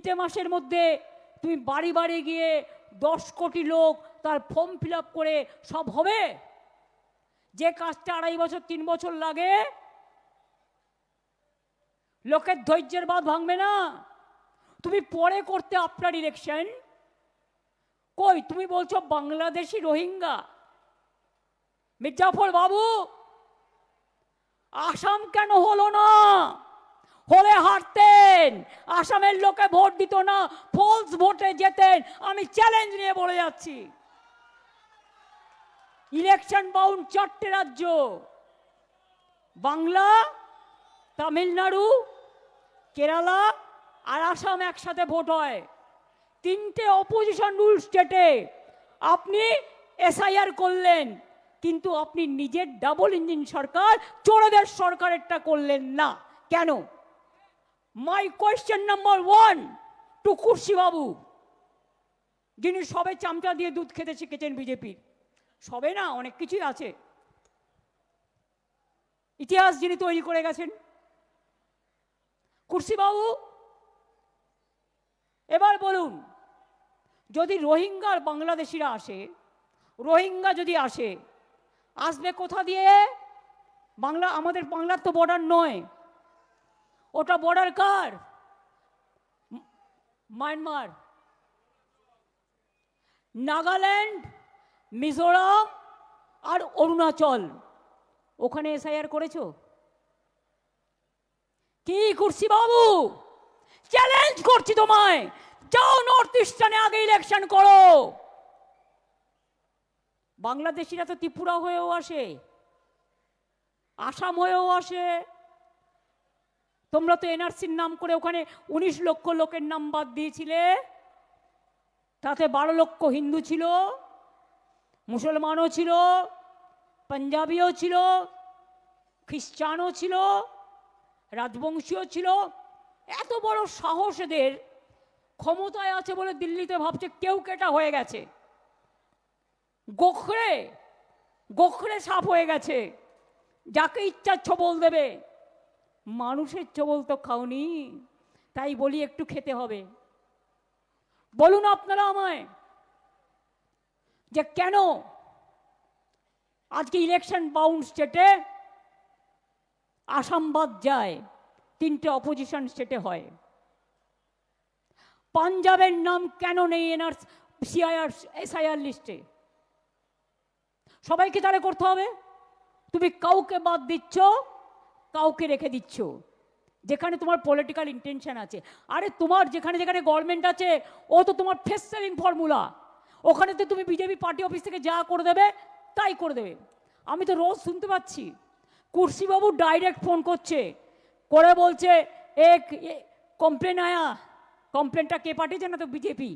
তিনটে মাসের মধ্যে তুমি বাড়ি বাড়ি গিয়ে দশ কোটি লোক তার ফর্ম ফিল করে সব হবে? যে কাজটা আড়াই বছর, তিন বছর লাগে, লোকের ধৈর্যের বাদ ভাঙবে না। তুমি পরে করতে আপনার ইলেকশন কই, তুমি বলছো বাংলাদেশি রোহিঙ্গা। মির্জাফর বাবু আসাম কেন হলো না? হলে হারতেন। আসামের লোকে ভোট দিত না ফলস ভোটে যেতেন। আমি চ্যালেঞ্জ নিয়ে বলে যাচ্ছি। ইলেকশন বাউন্ড চারটে রাজ্য। বাংলা, তামিলনাড়ু, কেরালা আর আসাম একসাথে ভোট হয়। তিনটে অপোজিশন রুল স্টেটে আপনি এসআইআর করলেন, কিন্তু আপনি নিজের ডাবল ইঞ্জিন সরকার, চোরদের সরকারেরটা করলেন না। কেন? My question number one two কুর্সি বাবু যিনি সবে চামচা দিয়ে দুধ খেতে শিখেছেন বিজেপির সবে না অনেক কিছুই আছে। ইতিহাস যিনি তৈরি করে গেছেন। কুর্সি বাবু এবার বলুন, যদি রোহিঙ্গার বাংলাদেশিরা আসে, রোহিঙ্গা যদি আসে, আসবে কোথা দিয়ে? বাংলা, আমাদের বাংলার তো বর্ডার নয়। ওটা বর্ডার কার? মায়ানমার নাগাল্যান্ড মিজোরাম আর অরুণাচল ওখানে এসআইআর করেছ? কি করছি বাবু? চ্যালেঞ্জ করছি তোমায়। যাও নর্থ ইস্টার্নে আগে ইলেকশন করো। বাংলাদেশিরা তো ত্রিপুরা হয়েও আসে। আসাম হয়েও আসে। তোমরা তো এনআরসির নাম করে ওখানে উনিশ লক্ষ লোকের নাম বাদ দিয়েছিলে। তাতে বারো লক্ষ হিন্দু ছিল, মুসলমানও ছিল, পাঞ্জাবিও ছিল, খ্রিস্টানও ছিল রাজবংশীয় ছিল। এত বড় সাহস এদের ক্ষমতায় আছে বলে দিল্লিতে ভাবছে কেউ কেটা হয়ে গেছে। গোখরে গোখরে সাপ হয়ে গেছে। যাকে ইচ্ছা ছবল দেবে। মানুষের ছবল তো খাওনি, তাই বলি একটু খেতে হবে। বলুন আপনারা আমায় যে কেন আজকে ইলেকশন বাউন্ড স্টেটে আসাম বাদ যায়, তিনটে অপোজিশন স্টেটে হয়। পাঞ্জাবের নাম কেন নেই এনআর সিআইআর, এসআইআর লিস্টে? সবাইকে তাহলে করতে হবে। তুমি কাউকে বাদ দিচ্ছ কাউকে রেখে দিচ্ছ। যেখানে তোমার পলিটিক্যাল ইন্টেনশন আছে। আরে তোমার যেখানে যেখানে গভর্নমেন্ট আছে, ও তো তোমার ফেস সেভিং ফর্মুলা ওখানে তো তুমি বিজেপি পার্টি অফিস থেকে যা করে দেবে, তাই করে দেবে। আমি তো রোজ শুনতে পাচ্ছি কুর্সিবাবু ডাইরেক্ট ফোন করছে, করে বলছে এক কমপ্লেন আয়া কমপ্লেনটা কে পাঠিয়েছে না তো বিজেপি